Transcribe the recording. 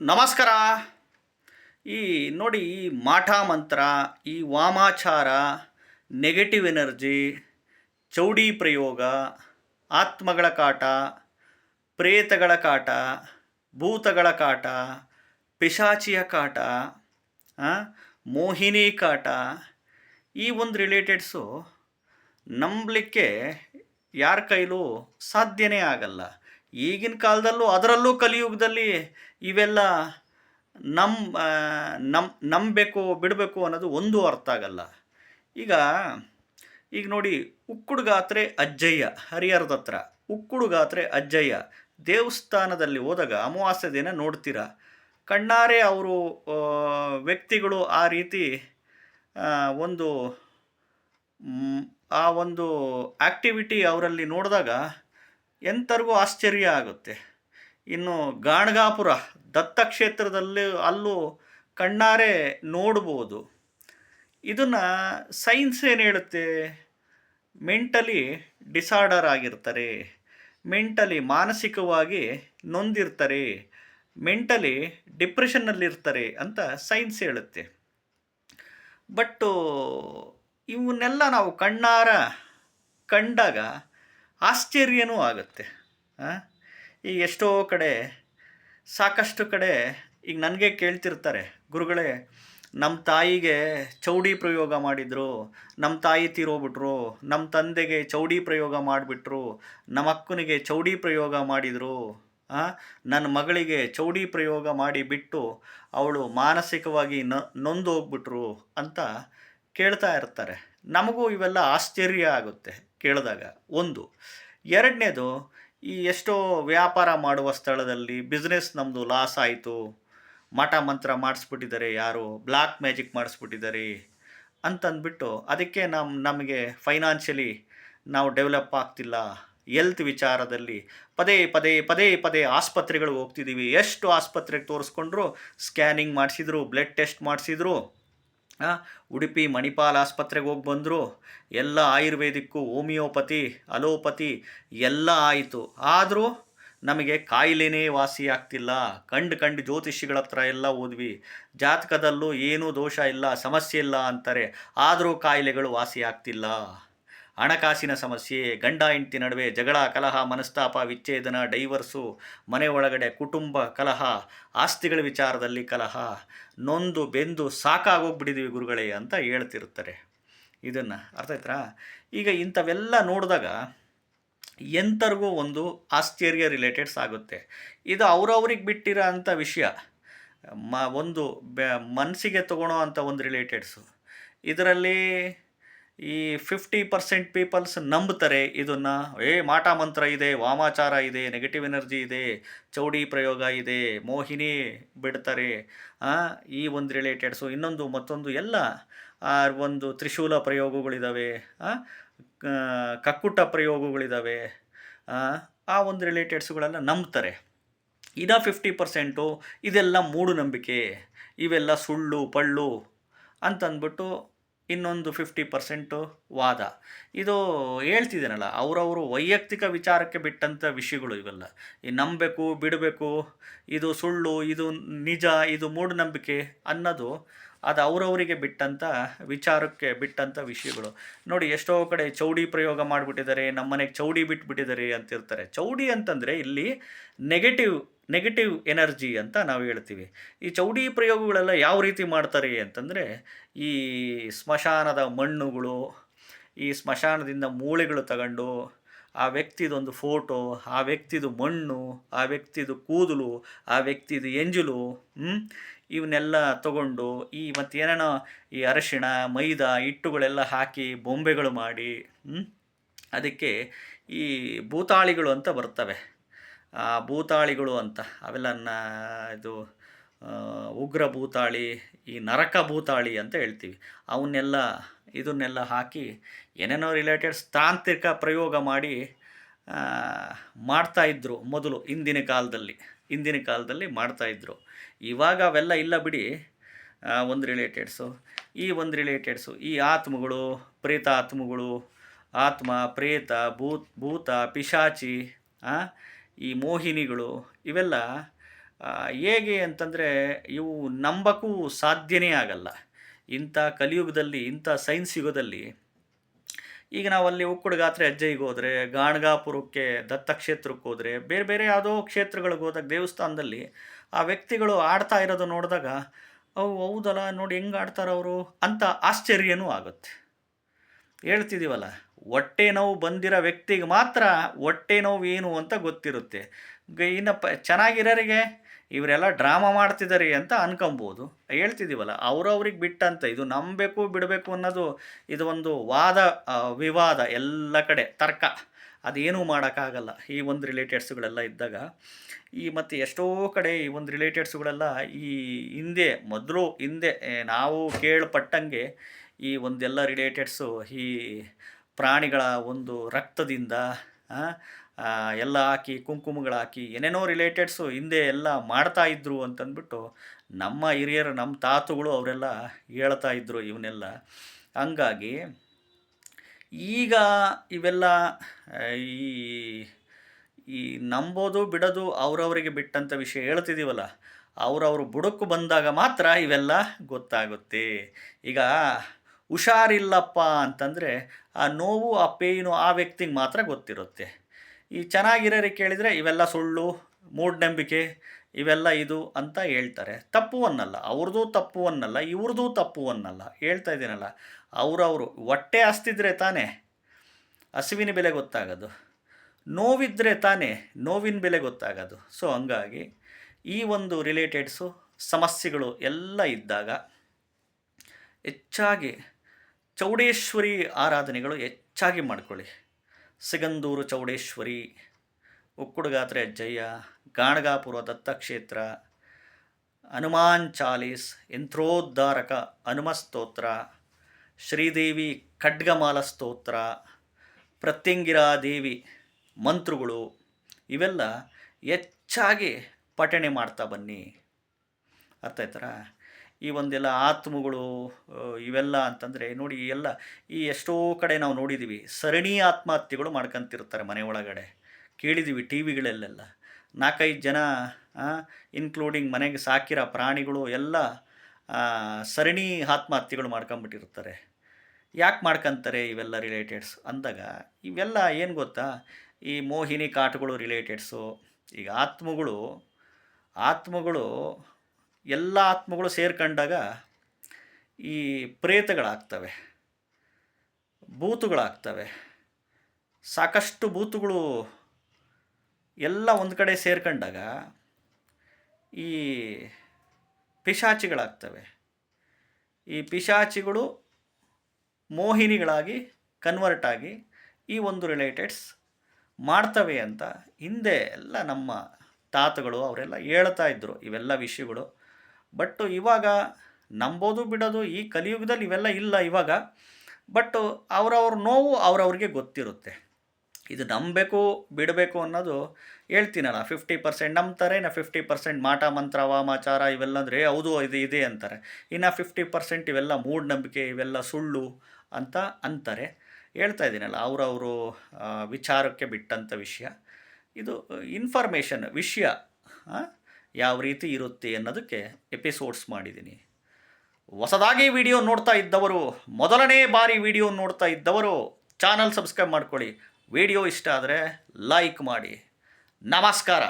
ನಮಸ್ಕಾರ. ಈ ನೋಡಿ ಈ ಮಾಠ ಮಂತ್ರ, ಈ ವಾಮಾಚಾರ ನೆಗೆಟಿವ್ ಎನರ್ಜಿ ಚೌಡಿ ಪ್ರಯೋಗ, ಆತ್ಮಗಳ ಕಾಟ, ಪ್ರೇತಗಳ ಕಾಟ, ಭೂತಗಳ ಕಾಟ, ಪಿಶಾಚಿಯ ಕಾಟ ಮೋಹಿನಿ ಕಾಟ, ಈ ಒಂದು ರಿಲೇಟೆಡ್ಸು ನಂಬಲಿಕ್ಕೆ ಯಾರ ಕೈಲೂ ಸಾಧ್ಯನೇ ಆಗಲ್ಲ. ಈಗಿನ ಕಾಲದಲ್ಲೂ ಅದರಲ್ಲೂ ಕಲಿಯುಗದಲ್ಲಿ ಇವೆಲ್ಲ ನಮ್ ಆ, ನಮ್ ನಂಬಬೇಕು ಬಿಡಬೇಕು ಅನ್ನೋದು ಒಂದು ಅರ್ಥ ಆಗಲ್ಲ. ಈಗ ಈಗ ನೋಡಿ ಉಕ್ಕುಡುಗಾತ್ರೆ ಅಜ್ಜಯ್ಯ ಹರಿಹರದ ಹತ್ರ. ಉಕ್ಕುಡುಗಾತ್ರೆ ಅಜ್ಜಯ್ಯ. ದೇವಸ್ಥಾನದಲ್ಲಿ ಹೋದಾಗ ಅಮಾವಾಸ್ಯೆ ದಿನ ನೋಡ್ತೀರ? ಕಣ್ಣಾರೆ ಅವರು ವ್ಯಕ್ತಿಗಳು ಆ ರೀತಿ ಒಂದು ಆ ಒಂದು ಆ್ಯಕ್ಟಿವಿಟಿ ಅವರಲ್ಲಿ ನೋಡಿದಾಗ ಎಂಥರಿಗೂ ಆಶ್ಚರ್ಯ ಆಗುತ್ತೆ. ಇನ್ನು ಗಾಣಗಾಪುರ ದತ್ತಕ್ಷೇತ್ರದಲ್ಲಿ ಅಲ್ಲೂ ಕಣ್ಣಾರೆ ನೋಡ್ಬೋದು. ಇದನ್ನು ಸೈನ್ಸ್ ಏನು ಹೇಳುತ್ತೆ? ಮೆಂಟಲಿ ಡಿಸಾರ್ಡರ್ ಆಗಿರ್ತಾರೆ. ಮೆಂಟಲಿ ಮಾನಸಿಕವಾಗಿ ನೊಂದಿರ್ತಾರೆ. ಮೆಂಟಲಿ ಡಿಪ್ರೆಷನ್ನಲ್ಲಿರ್ತಾರೆ ಅಂತ ಸೈನ್ಸ್ ಹೇಳುತ್ತೆ. ಬಟ್ಟು ಇವನ್ನೆಲ್ಲ ನಾವು ಕಣ್ಣಾರ ಕಂಡಾಗ ಆಶ್ಚರ್ಯನೂ ಆಗುತ್ತೆ? ಈಗ ಎಷ್ಟೋ ಕಡೆ, ಸಾಕಷ್ಟು ಕಡೆ ಈಗ ನನಗೆ ಕೇಳ್ತಿರ್ತಾರೆ, ಗುರುಗಳೇ ನಮ್ಮ ತಾಯಿಗೆ ಚೌಡಿ ಪ್ರಯೋಗ ಮಾಡಿದರು ನಮ್ಮ ತಾಯಿ ತೀರೋಗ್ಬಿಟ್ರು ನಮ್ಮ ತಂದೆಗೆ ಚೌಡಿ ಪ್ರಯೋಗ ಮಾಡಿಬಿಟ್ರು ನಮ್ಮ ಅಕ್ಕನಿಗೆ ಚೌಡಿ ಪ್ರಯೋಗ ಮಾಡಿದರು ನನ್ನ ಮಗಳಿಗೆ ಚೌಡಿ ಪ್ರಯೋಗ ಮಾಡಿ ಬಿಟ್ಟು ಅವಳು ಮಾನಸಿಕವಾಗಿ ನೊಂದು ಹೋಗ್ಬಿಟ್ರು ಅಂತ ಕೇಳ್ತಾ ಇರ್ತಾರೆ. ನಮಗೂ ಇವೆಲ್ಲ ಆಶ್ಚರ್ಯ ಆಗುತ್ತೆ ಕೇಳಿದಾಗ. ಒಂದು. ಎರಡನೇದು ಈ ಎಷ್ಟೋ ವ್ಯಾಪಾರ ಮಾಡುವ ಸ್ಥಳದಲ್ಲಿ ಬಿಸ್ನೆಸ್ ನಮ್ಮದು ಲಾಸ್ ಆಯಿತು. ಮಠ ಮಂತ್ರ ಮಾಡಿಸ್ಬಿಟ್ಟಿದ್ದಾರೆ ಯಾರು ಬ್ಲ್ಯಾಕ್ ಮ್ಯಾಜಿಕ್ ಮಾಡಿಸ್ಬಿಟ್ಟಿದ್ದಾರೆ ಅಂತಂದ್ಬಿಟ್ಟು ಅದಕ್ಕೆ ನಮ್ಮ ನಮಗೆ ಫೈನಾನ್ಷಿಯಲಿ ನಾವು ಡೆವಲಪ್ ಆಗ್ತಿಲ್ಲ. ಎಲ್ತ್ ವಿಚಾರದಲ್ಲಿ ಪದೇ ಪದೇ ಪದೇ ಪದೇ ಆಸ್ಪತ್ರೆಗಳಿಗೆ ಹೋಗ್ತಿದ್ದೀವಿ. ಎಷ್ಟು ಆಸ್ಪತ್ರೆಗೆ ತೋರಿಸ್ಕೊಂಡ್ರು? ಸ್ಕ್ಯಾನಿಂಗ್ ಮಾಡಿಸಿದ್ರು ಬ್ಲಡ್ ಟೆಸ್ಟ್ ಮಾಡಿಸಿದ್ರು. ಉಡುಪಿ ಮಣಿಪಾಲ್ ಆಸ್ಪತ್ರೆಗೆ ಹೋಗಿ ಬಂದರು. ಎಲ್ಲ ಆಯುರ್ವೇದಿಕ್ಕು, ಹೋಮಿಯೋಪತಿ, ಅಲೋಪತಿ ಎಲ್ಲ ಆಯಿತು. ಆದರೂ ನಮಗೆ ಕಾಯಿಲೆನೇ ವಾಸಿ ಆಗ್ತಿಲ್ಲ. ಕಂಡು ಕಂಡು ಜ್ಯೋತಿಷಿಗಳ ಹತ್ರ ಎಲ್ಲ ಓದ್ವಿ ಜಾತಕದಲ್ಲೂ ಏನೂ ದೋಷ ಇಲ್ಲ, ಸಮಸ್ಯೆ ಇಲ್ಲ ಅಂತಾರೆ. ಆದರೂ ಕಾಯಿಲೆಗಳು ವಾಸಿ ಆಗ್ತಿಲ್ಲ. ಹಣಕಾಸಿನ ಸಮಸ್ಯೆ, ಗಂಡ ಹೆಂಡತಿ ನಡುವೆ ಜಗಳ, ಕಲಹ, ಮನಸ್ತಾಪ, ವಿಚ್ಛೇದನ, ಡೈವರ್ಸು ಮನೆ ಒಳಗಡೆ ಕುಟುಂಬ, ಕಲಹ, ಆಸ್ತಿಗಳ ವಿಚಾರದಲ್ಲಿ ಕಲಹ, ನೊಂದು ಬೆಂದು ಸಾಕಾಗೋಗ್ಬಿಟ್ಟಿದ್ದೀವಿ ಗುರುಗಳೇ ಅಂತ ಹೇಳ್ತಿರ್ತಾರೆ ಇದನ್ನು ಅರ್ಥ ಈಗ ಇಂಥವೆಲ್ಲ ನೋಡಿದಾಗ ಎಂಥರಿಗೂ ಒಂದು ಆಶ್ಚರ್ಯ ರಿಲೇಟೆಡ್ಸ್ ಆಗುತ್ತೆ. ಇದು ಅವ್ರವ್ರಿಗೆ ಬಿಟ್ಟಿರೋ ಅಂಥ ವಿಷಯ. ಮ, ಒಂದು ಬೆ, ಮನಸ್ಸಿಗೆ ತಗೊಳ್ಳೋ ಅಂಥ ಒಂದು ರಿಲೇಟೆಡ್ಸು. ಇದರಲ್ಲಿ ಈ ಫಿಫ್ಟಿ ಪರ್ಸೆಂಟ್ ಪೀಪಲ್ಸ್ ನಂಬ್ತಾರೆ, ಇದನ್ನು, ಏ, ಮಾಟ ಮಂತ್ರ ಇದೆ, ವಾಮಾಚಾರ ಇದೆ ನೆಗೆಟಿವ್ ಎನರ್ಜಿ ಇದೆ, ಚೌಡಿ ಪ್ರಯೋಗ ಇದೆ, ಮೋಹಿನಿ ಬಿಡ್ತಾರೆ. ಈ ಒಂದು ರಿಲೇಟೆಡ್ಸು ಇನ್ನೊಂದು, ಮತ್ತೊಂದು, ಎಲ್ಲ ಒಂದು ತ್ರಿಶೂಲ ಪ್ರಯೋಗಗಳಿದ್ದಾವೆ ಕಕ್ಕುಟ ಪ್ರಯೋಗಗಳಿದ್ದಾವೆ ಆ ಒಂದು ರಿಲೇಟೆಡ್ಸ್ಗಳೆಲ್ಲ ನಂಬ್ತಾರೆ. ಇದ ಫಿಫ್ಟಿ ಪರ್ಸೆಂಟು ಇದೆಲ್ಲ ಮೂಢನಂಬಿಕೆ, ಇವೆಲ್ಲ ಸುಳ್ಳು, ಪಳ್ಳು ಅಂತಂದ್ಬಿಟ್ಟು ಇನ್ನೊಂದು ಫಿಫ್ಟಿ ಪರ್ಸೆಂಟು ವಾದ. ಇದು ಹೇಳ್ತಿದ್ದೀನಲ್ಲ, ಅವರವರು ವೈಯಕ್ತಿಕ ವಿಚಾರಕ್ಕೆ ಬಿಟ್ಟಂಥ ವಿಷಯಗಳು ಇವೆಲ್ಲ. ಈ ನಂಬಬೇಕು, ಬಿಡಬೇಕು, ಇದು ಸುಳ್ಳು, ಇದು ನಿಜ, ಇದು ಮೂಢನಂಬಿಕೆ ಅನ್ನೋದು ಅದು ಅವರವರಿಗೆ ಬಿಟ್ಟಂಥ ವಿಚಾರಕ್ಕೆ ಬಿಟ್ಟಂಥ ವಿಷಯಗಳು. ನೋಡಿ, ಎಷ್ಟೋ ಕಡೆ ಚೌಡಿ ಪ್ರಯೋಗ ಮಾಡಿಬಿಟ್ಟಿದ್ದಾರೆ, ನಮ್ಮನೆಗೆ ಚೌಡಿ ಬಿಟ್ಬಿಟ್ಟಿದ್ದಾರೆ ಅಂತಿರ್ತಾರೆ. ಚೌಡಿ ಅಂತಂದರೆ ಇಲ್ಲಿ ನೆಗೆಟಿವ್ ನೆಗೆಟಿವ್ ಎನರ್ಜಿ ಅಂತ ನಾವು ಹೇಳ್ತೀವಿ. ಈ ಚೌಡಿ ಪ್ರಯೋಗಗಳೆಲ್ಲ ಯಾವ ರೀತಿ ಮಾಡ್ತಾರೆ ಅಂತಂದರೆ, ಈ ಸ್ಮಶಾನದ ಮಣ್ಣುಗಳು, ಈ ಸ್ಮಶಾನದಿಂದ ಮೂಳೆಗಳು ತಗೊಂಡು ಆ ವ್ಯಕ್ತಿದೊಂದು ಫೋಟೋ, ಆ ವ್ಯಕ್ತಿದು ಮಣ್ಣು, ಆ ವ್ಯಕ್ತಿದು ಕೂದಲು, ಆ ವ್ಯಕ್ತಿದು ಎಂಜಲು ಇವನ್ನೆಲ್ಲ ತಗೊಂಡು ಈ ಮತ್ತು ಏನೇನೋ ಈ ಅರಶಿಣ, ಮೈದಾ ಹಿಟ್ಟುಗಳೆಲ್ಲ ಹಾಕಿ ಬೊಂಬೆಗಳು ಮಾಡಿ ಅದಕ್ಕೆ ಈ ಭೂತಾಳಿಗಳು ಅಂತ ಬರ್ತವೆ. ಭೂತಾಳಿಗಳು ಅಂತ. ಅವೆಲ್ಲ ಇದು ಉಗ್ರ ಭೂತಾಳಿ ಈ ನರಕ ಭೂತಾಳಿ ಅಂತ ಹೇಳ್ತೀವಿ. ಅವನ್ನೆಲ್ಲ ಇದನ್ನೆಲ್ಲ ಹಾಕಿ ಏನೇನೋ ರಿಲೇಟೆಡ್ ತಾಂತ್ರಿಕ ಪ್ರಯೋಗ ಮಾಡಿ ಆ, ಮಾಡ್ತಾಯಿದ್ರು ಮೊದಲು ಹಿಂದಿನ ಕಾಲದಲ್ಲಿ. ಹಿಂದಿನ ಕಾಲದಲ್ಲಿ ಮಾಡ್ತಾಯಿದ್ರು ಇವಾಗ ಅವೆಲ್ಲ ಇಲ್ಲ ಬಿಡಿ. ಒಂದು ರಿಲೇಟೆಡ್ಸು ಈ ಒಂದು ರಿಲೇಟೆಡ್ಸು ಈ ಆತ್ಮಗಳು ಪ್ರೇತಾತ್ಮಗಳು ಆತ್ಮ ಪ್ರೇತ ಭೂತ್ ಭೂತ ಪಿಶಾಚಿ ಆ, ಈ ಮೋಹಿನಿಗಳು ಇವೆಲ್ಲ ಹೇಗೆ ಅಂತಂದರೆ ಇವು ನಂಬಕ್ಕೂ ಸಾಧ್ಯನೇ ಆಗಲ್ಲ. ಇಂಥ ಕಲಿಯುಗದಲ್ಲಿ, ಇಂಥ ಸೈನ್ಸ್ ಯುಗದಲ್ಲಿ, ಈಗ ನಾವು ಅಲ್ಲಿ ಉಕ್ಕುಡುಗಾತ್ರೆ ಅಜ್ಜೈಗೆ ಹೋದರೆ, ಗಾಣಗಾಪುರಕ್ಕೆ, ದತ್ತಕ್ಷೇತ್ರಕ್ಕೆ ಹೋದರೆ, ಬೇರೆ ಬೇರೆ ಯಾವುದೋ ಕ್ಷೇತ್ರಗಳಿಗೆ ಹೋದಾಗ, ದೇವಸ್ಥಾನದಲ್ಲಿ ಆ ವ್ಯಕ್ತಿಗಳು ಆಡ್ತಾ ಇರೋದು ನೋಡಿದಾಗ ಅವು ಹೌದಲ್ಲ, ನೋಡಿ ಹೆಂಗೆ ಆಡ್ತಾರೆ ಅವರು ಅಂತ ಆಶ್ಚರ್ಯನೂ ಆಗುತ್ತೆ. ಹೇಳ್ತಿದ್ದೀವಲ್ಲ ಹೊಟ್ಟೆ ನೋವು ಬಂದಿರೋ ವ್ಯಕ್ತಿಗೆ ಮಾತ್ರ ಹೊಟ್ಟೆ ನೋವು ಏನು ಅಂತ ಗೊತ್ತಿರುತ್ತೆ. ಇನ್ನು ಪ, ಚೆನ್ನಾಗಿರೋರಿಗೆ ಇವರೆಲ್ಲ ಡ್ರಾಮಾ ಮಾಡ್ತಿದ್ದಾರೆ ಅಂತ ಅನ್ಕೊಬೋದು. ಹೇಳ್ತಿದ್ದೀವಲ್ಲ ಅವ್ರವ್ರಿಗೆ ಬಿಟ್ಟಂತ, ಇದು ನಂಬಬೇಕು, ಬಿಡಬೇಕು ಅನ್ನೋದು ಇದು ಒಂದು ವಾದ ವಿವಾದ ಎಲ್ಲ ಕಡೆ, ತರ್ಕ. ಅದೇನೂ ಮಾಡೋಕ್ಕಾಗಲ್ಲ ಈ ಒಂದು ರಿಲೇಟೆಡ್ಸ್ಗಳೆಲ್ಲ ಇದ್ದಾಗ. ಈ ಮತ್ತು ಎಷ್ಟೋ ಕಡೆ ಈ ಒಂದು ರಿಲೇಟೆಡ್ಸ್ಗಳೆಲ್ಲ ಈ ಹಿಂದೆ, ಮೊದಲು ಹಿಂದೆ ನಾವು ಕೇಳ್ಪಟ್ಟಂಗೆ ಈ ಒಂದೆಲ್ಲ ರಿಲೇಟೆಡ್ಸು ಈ ಪ್ರಾಣಿಗಳ ಒಂದು ರಕ್ತದಿಂದ ಎಲ್ಲ ಹಾಕಿ ಕುಂಕುಮಗಳಾಕಿ ಏನೇನೋ ರಿಲೇಟೆಡ್ಸು ಹಿಂದೆ ಎಲ್ಲ ಮಾಡ್ತಾ ಇದ್ರು ಅಂತಂದ್ಬಿಟ್ಟು ನಮ್ಮ ಹಿರಿಯರು, ನಮ್ಮ ತಾತುಗಳು ಅವರೆಲ್ಲ ಹೇಳ್ತಾ ಇದ್ರು ಇವನ್ನೆಲ್ಲ. ಹಂಗಾಗಿ ಈಗ ಇವೆಲ್ಲ ಈ ಈ ನಂಬೋದು ಬಿಡೋದು ಅವರವರಿಗೆ ಬಿಟ್ಟಂಥ ವಿಷಯ ಹೇಳ್ತಿದ್ದೀವಲ್ಲ ಅವರವರು ಬುಡಕ್ಕೂ ಬಂದಾಗ ಮಾತ್ರ ಇವೆಲ್ಲ ಗೊತ್ತಾಗುತ್ತೆ. ಈಗ ಹುಷಾರಿಲ್ಲಪ್ಪ ಅಂತಂದರೆ ಆ ನೋವು, ಆ ಪೇಯ್ನು ಆ ವ್ಯಕ್ತಿಗೆ ಮಾತ್ರ ಗೊತ್ತಿರುತ್ತೆ. ಈ ಚೆನ್ನಾಗಿರೋರಿಗೆ ಕೇಳಿದರೆ ಇವೆಲ್ಲ ಸುಳ್ಳು, ಮೂಢನಂಬಿಕೆ, ಇವೆಲ್ಲ ಇದು ಅಂತ ಹೇಳ್ತಾರೆ. ತಪ್ಪು ಅನ್ನಲ್ಲ ಅವ್ರದ್ದು ತಪ್ಪು ಅನ್ನಲ್ಲ ಇವ್ರದ್ದು ತಪ್ಪು ಅನ್ನಲ್ಲ ಹೇಳ್ತಾ ಇದ್ದೀನಲ್ಲ, ಅವರವರು ಹೊಟ್ಟೆ ಹಸ್ತಿದ್ರೆ ತಾನೇ ಹಸಿವಿನ ಬೆಲೆ ಗೊತ್ತಾಗೋದು. ನೋವಿದ್ದರೆ ತಾನೇ ನೋವಿನ ಬೆಲೆ ಗೊತ್ತಾಗೋದು. ಸೊ, ಹಂಗಾಗಿ ಈ ಒಂದು ರಿಲೇಟೆಡ್ಸು, ಸಮಸ್ಯೆಗಳು ಎಲ್ಲ ಇದ್ದಾಗ ಹೆಚ್ಚಾಗಿ ಚೌಡೇಶ್ವರಿ ಆರಾಧನೆಗಳು ಹೆಚ್ಚಾಗಿ ಮಾಡ್ಕೊಳ್ಳಿ. ಸಿಗಂದೂರು ಚೌಡೇಶ್ವರಿ, ಉಕ್ಕುಡುಗಾತ್ರೆ ಅಜ್ಜಯ್ಯ, ಗಾಣಗಾಪುರ ದತ್ತಕ್ಷೇತ್ರ, ಹನುಮಾನ್ ಚಾಲೀಸ್, ಯಂತ್ರೋದ್ಧಾರಕ ಹನುಮ ಸ್ತೋತ್ರ, ಶ್ರೀದೇವಿ ಖಡ್ಗಮಾಲ ಸ್ತೋತ್ರ ಪ್ರತ್ಯಂಗಿರಾದೇವಿ ಮಂತ್ರಗಳು ಇವೆಲ್ಲ ಹೆಚ್ಚಾಗಿ ಪಠಣೆ ಮಾಡ್ತಾ ಬನ್ನಿ. ಅರ್ಥ ಆಯ್ತಾರ? ಈ ಒಂದೆಲ್ಲ ಆತ್ಮಗಳು ಇವೆಲ್ಲ ಅಂತಂದರೆ ನೋಡಿ ಎಲ್ಲ ಈ ಎಷ್ಟೋ ಕಡೆ ನಾವು ನೋಡಿದ್ದೀವಿ ಸರಣಿ ಆತ್ಮಹತ್ಯೆಗಳು ಮಾಡ್ಕಂತಿರ್ತಾರೆ ಮನೆ ಒಳಗಡೆ. ಕೇಳಿದ್ದೀವಿ ಟಿ ವಿಗಳಲ್ಲೆಲ್ಲ. ನಾಲ್ಕೈದು ಜನ ಇನ್ಕ್ಲೂಡಿಂಗ್ ಮನೆಗೆ ಸಾಕಿರೋ ಪ್ರಾಣಿಗಳು ಎಲ್ಲ ಸರಣಿ ಆತ್ಮಹತ್ಯೆಗಳು ಮಾಡ್ಕೊಂಬಿಟ್ಟಿರ್ತಾರೆ. ಯಾಕೆ ಮಾಡ್ಕೊಂತಾರೆ ಇವೆಲ್ಲ ರಿಲೇಟೆಡ್ಸ್ ಅಂದಾಗ ಇವೆಲ್ಲ ಏನು ಗೊತ್ತಾ? ಈ ಮೋಹಿನಿ ಕಾಟುಗಳು ರಿಲೇಟೆಡ್ಸು ಈಗ ಆತ್ಮಗಳು ಆತ್ಮಗಳು ಎಲ್ಲ ಆತ್ಮಗಳು ಸೇರ್ಕೊಂಡಾಗ ಈ ಪ್ರೇತಗಳಾಗ್ತವೆ, ಭೂತುಗಳಾಗ್ತವೆ. ಸಾಕಷ್ಟು ಭೂತುಗಳು ಎಲ್ಲ ಒಂದು ಕಡೆ ಸೇರ್ಕೊಂಡಾಗ ಈ ಪಿಶಾಚಿಗಳಾಗ್ತವೆ. ಈ ಪಿಶಾಚಿಗಳು ಮೋಹಿನಿಗಳಾಗಿ ಕನ್ವರ್ಟ್ ಆಗಿ ಈ ಒಂದು ರಿಲೇಟೆಡ್ಸ್ ಮಾಡ್ತವೆ ಅಂತ ಹಿಂದೆ ಎಲ್ಲ ನಮ್ಮ ತಾತಗಳು ಅವರೆಲ್ಲ ಹೇಳ್ತಾ ಇದ್ದರು ಇವೆಲ್ಲ ವಿಷಯಗಳು. ಬಟ್ ಇವಾಗ ನಂಬೋದು ಬಿಡೋದು ಈ ಕಲಿಯುಗದಲ್ಲಿ ಇವೆಲ್ಲ ಇಲ್ಲ ಇವಾಗ. ಬಟ್ ಅವರವ್ರ ನೋವು ಅವ್ರವ್ರಿಗೆ ಗೊತ್ತಿರುತ್ತೆ. ಇದು ನಂಬಬೇಕು, ಬಿಡಬೇಕು ಅನ್ನೋದು ಹೇಳ್ತೀನಲ್ಲ. ಫಿಫ್ಟಿ ಪರ್ಸೆಂಟ್ ನಂಬ್ತಾರೆ, ಇನ್ನು ಫಿಫ್ಟಿ ಪರ್ಸೆಂಟ್ ಮಾಟ, ಮಂತ್ರ ವಾಮಾಚಾರ ಇವೆಲ್ಲ ಅಂದರೆ, ಹೌದು, ಇದು ಇದೆ ಅಂತಾರೆ. ಇನ್ನು ಫಿಫ್ಟಿ ಪರ್ಸೆಂಟ್ ಇವೆಲ್ಲ ಮೂಢನಂಬಿಕೆ, ಇವೆಲ್ಲ ಸುಳ್ಳು ಅಂತ ಅಂತಾರೆ. ಹೇಳ್ತಾ ಇದ್ದೀನಲ್ಲ, ಅವರವರು ವಿಚಾರಕ್ಕೆ ಬಿಟ್ಟಂಥ ವಿಷಯ. ಇದು ಇನ್ಫಾರ್ಮೇಷನ್ ವಿಷಯ ಯಾವ ರೀತಿ ಇರುತ್ತೆ ಅನ್ನೋದಕ್ಕೆ ಎಪಿಸೋಡ್ಸ್ ಮಾಡಿದ್ದೀನಿ. ಹೊಸದಾಗಿ ವಿಡಿಯೋ ನೋಡ್ತಾ ಇದ್ದವರು, ಮೊದಲನೇ ಬಾರಿ ವಿಡಿಯೋ ನೋಡ್ತಾ ಇದ್ದವರು ಚಾನಲ್ ಸಬ್ಸ್ಕ್ರೈಬ್ ಮಾಡ್ಕೊಳ್ಳಿ. ವಿಡಿಯೋ ಇಷ್ಟ ಆದರೆ ಲೈಕ್ ಮಾಡಿ. ನಮಸ್ಕಾರ.